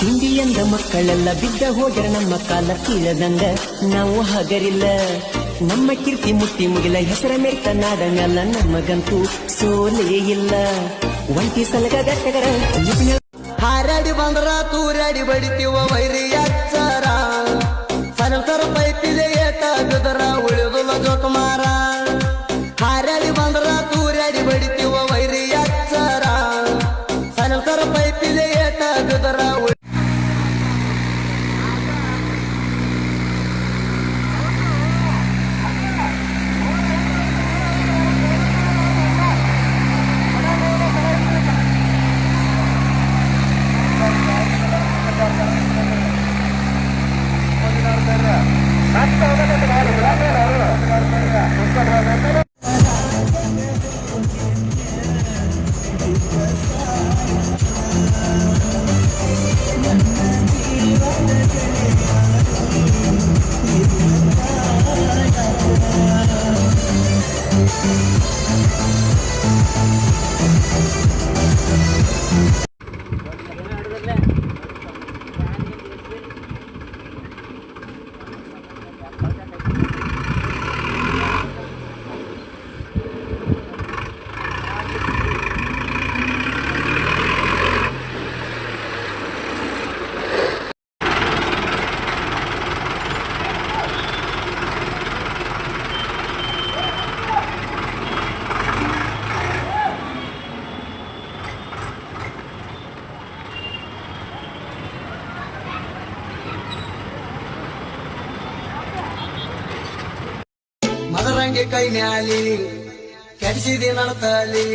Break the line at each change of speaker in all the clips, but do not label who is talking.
ಹಿಂದಿಯಂದ ಮಕ್ಕಳೆಲ್ಲ ಬಿದ್ದ ಹೋಗ್ಯಾರ ನಮ್ಮ ಕಾಲ ಕೀಳದಂಗ ನಾವು ಹಗರಿಲ್ಲ. ನಮ್ಮ ಕೀರ್ತಿ ಮುಟ್ಟಿ ಮುಗಿಲ ಹೆಸರ ಮೇರ್ತ ನಾಡಂಗಲ್ಲ ನಮಗಂತೂ ಸೋಲೇ ಇಲ್ಲ. ಒಂಟಿ ಸಲಗ ಗಟ್ಟಗರ
ಹಾರಾಡಿ ಬಂದ್ರ ತೂರಾಡಿ ಬಡಿತೀವ ವೈರಿ ಅಚ್ಚರ ಸರಸರ ಪೈಪಿದೆ ಏಟ ಗದರ ಉಳಿದುಲ ಜೋಕುಮಾರ. ಮದರಂಗಿ ಕೈ ಮ್ಯಾಲಿ, ಕೆಡಿಸಿದಿ ನಡತಲಿ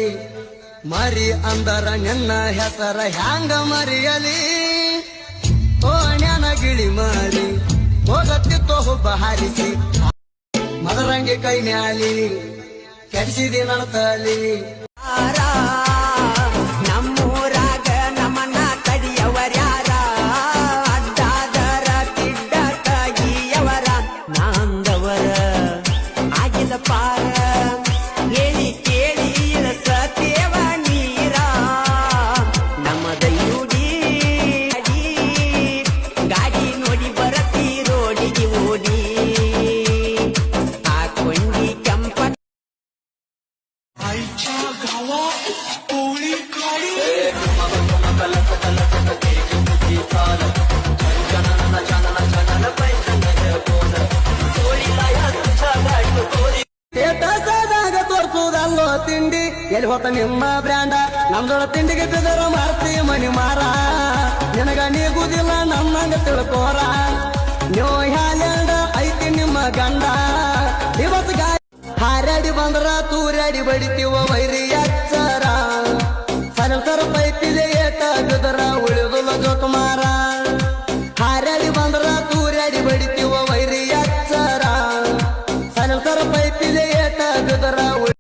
ಮರಿ ಅಂದರ ನಿನ್ನ ಹೆಸರ ಹ್ಯಾಂಗ ಮರಿಯಲಿ? ಓ ಜ್ಞಾನ ಗಿಳಿ ಮಾರಿ, ಹೋಗತ್ತಿತ್ತೋ ಹುಬ್ಬ ಹಾರಿಸಿ. ಮದರಂಗಿ ಕೈ ಮ್ಯಾಲಿ, ಕೆಡಿಸಿದಿ ನನ್ನ I ಎಲ್ಲಿ ಹೋತ ನಿಮ್ಮ ಬ್ರ್ಯಾಂಡ? ನಮ್ದೊಳ ತಿಂಡಿಗೆ ಬಿದರ ಮಾರ್ತಿ ಮನಿ ಮಾರ. ನಿನಗ ನೀಗುದಿಲ್ಲ ನಮ್ಮಂಗ ತಿಳ್ಕೋರ. ನೀವು ಹ್ಯಾಲ್ಯಾಂಡ ಐತಿ ನಿಮ್ಮ ಗಂಡ. ಇವತ್ತು ಗಾಯ ಹಾರಾಡಿ ಬಂದ್ರ ತೂರಾಡಿ ಬಡಿತೀವ ವೈರಿಯ